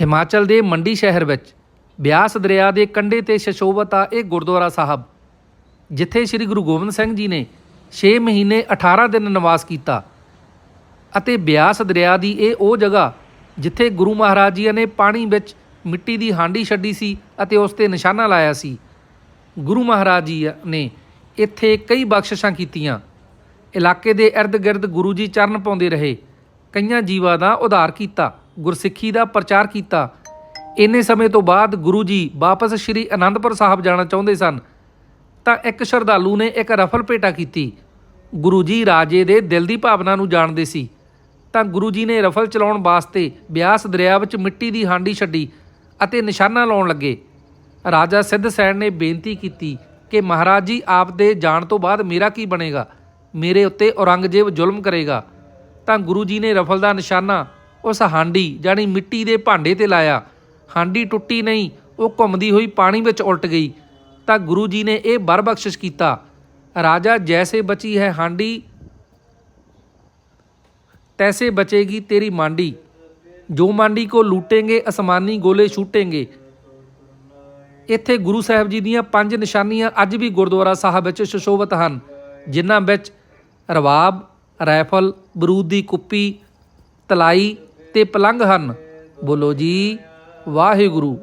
ਹਿਮਾਚਲ ਦੇ ਮੰਡੀ ਸ਼ਹਿਰ ਵਿੱਚ ਬਿਆਸ ਦਰਿਆ ਦੇ ਕੰਢੇ ਤੇ ਸ਼ਸ਼ੋਭਤ ਆ ਇਹ ਗੁਰਦੁਆਰਾ ਸਾਹਿਬ, ਜਿੱਥੇ ਸ੍ਰੀ ਗੁਰੂ ਗੋਬਿੰਦ ਸਿੰਘ ਜੀ ਨੇ 6 ਮਹੀਨੇ 18 ਦਿਨ ਨਿਵਾਸ ਕੀਤਾ ਅਤੇ ਬਿਆਸ ਦਰਿਆ ਦੀ ਇਹ ਉਹ ਜਗ੍ਹਾ ਜਿੱਥੇ ਗੁਰੂ ਮਹਾਰਾਜ ਜੀ ਨੇ ਪਾਣੀ ਵਿੱਚ ਮਿੱਟੀ ਦੀ ਹਾਂਡੀ ਛੱਡੀ ਸੀ ਅਤੇ ਉਸ ਤੇ ਨਿਸ਼ਾਨਾ ਲਾਇਆ ਸੀ, ਗੁਰੂ ਮਹਾਰਾਜ ਜੀ ਨੇ ਇੱਥੇ ਕਈ ਬਖਸ਼ਿਸ਼ਾਂ ਕੀਤੀਆਂ। ਇਲਾਕੇ ਦੇ ਇਰਦ-ਗਿਰਦ ਗੁਰੂ ਜੀ ਚਰਨ ਪਾਉਂਦੇ ਰਹੇ, ਕਈਆਂ ਜੀਵਾਂ ਦਾ ਉਧਾਰ ਕੀਤਾ। ਗੁਰਸਿੱਖੀ ਦਾ ਪ੍ਰਚਾਰ ਕੀਤਾ। ਇੰਨੇ ਸਮੇਂ ਤੋਂ ਬਾਅਦ ਗੁਰੂ ਜੀ ਵਾਪਸ ਸ੍ਰੀ ਅਨੰਦਪੁਰ ਸਾਹਿਬ ਜਾਣਾ ਚਾਹੁੰਦੇ ਸਨ। ਤਾਂ ਇੱਕ ਸ਼ਰਧਾਲੂ ਨੇ ਇੱਕ ਰਫਲ ਭੇਟਾ ਕੀਤੀ। ਗੁਰੂ ਜੀ ਰਾਜੇ ਦੇ ਦਿਲ ਦੀ ਭਾਵਨਾ ਨੂੰ ਜਾਣਦੇ ਸੀ। ਤਾਂ ਗੁਰੂ ਜੀ ਨੇ ਰਫਲ ਚਲਾਉਣ ਵਾਸਤੇ ਬਿਆਸ ਦਰਿਆ ਵਿੱਚ ਮਿੱਟੀ ਦੀ ਹਾਂਡੀ ਛੱਡੀ ਅਤੇ ਨਿਸ਼ਾਨਾ ਲਾਉਣ ਲੱਗੇ। ਰਾਜਾ ਸਿੱਧ ਸੈਣ ਨੇ ਬੇਨਤੀ ਕੀਤੀ ਕਿ ਮਹਾਰਾਜ ਜੀ, ਆਪ ਦੇ ਜਾਣ ਤੋਂ ਬਾਅਦ ਮੇਰਾ ਕੀ ਬਣੇਗਾ? ਮੇਰੇ ਉੱਤੇ ਔਰੰਗਜ਼ੇਬ ਜ਼ੁਲਮ ਕਰੇਗਾ। ਤਾਂ ਗੁਰੂ ਜੀ ਨੇ ਰਫਲ ਦਾ ਨਿਸ਼ਾਨਾ ਉਸ ਹਾਂਡੀ ਜਾਨੀ ਮਿੱਟੀ ਦੇ ਭਾਂਡੇ ਤੇ ਲਾਇਆ। ਹਾਂਡੀ ਟੁੱਟੀ ਨਹੀਂ, ਉਹ ਘੁੰਮਦੀ ਹੋਈ ਪਾਣੀ ਵਿੱਚ ਉਲਟ ਗਈ। ਤਾਂ ਗੁਰੂ ਜੀ ਨੇ ਇਹ ਬਰ ਬਖਸ਼ਿਸ਼ ਕੀਤਾ। ਰਾਜਾ ਜੈਸੇ ਬਚੀ ਹੈ ਹਾਂਡੀ, ਤੈਸੇ ਬਚੇਗੀ ਤੇਰੀ ਮਾਂਡੀ। ਜੋ ਮਾਂਡੀ ਕੋ ਲੂਟेंगे ਅਸਮਾਨੀ ਗੋਲੇ ਛੂਟेंगे ਇੱਥੇ ਗੁਰੂ ਸਾਹਿਬ ਜੀ ਦੀਆਂ ਪੰਜ ਨਿਸ਼ਾਨੀਆਂ ਅੱਜ ਵੀ ਗੁਰਦੁਆਰਾ ਸਾਹਿਬ ਵਿੱਚ ਸੁਸ਼ੋਭਿਤ ਹਨ, ਜਿਨ੍ਹਾਂ ਵਿੱਚ ਰਵਾਬ ਰਾਈਫਲ ਬਰੂਦ ਦੀ ਕੁੱਪੀ, ਤਲਾਈ ਤੇ ਪਲੰਗ ਹਨ। ਬੋਲੋ ਜੀ ਵਾਹਿਗੁਰੂ।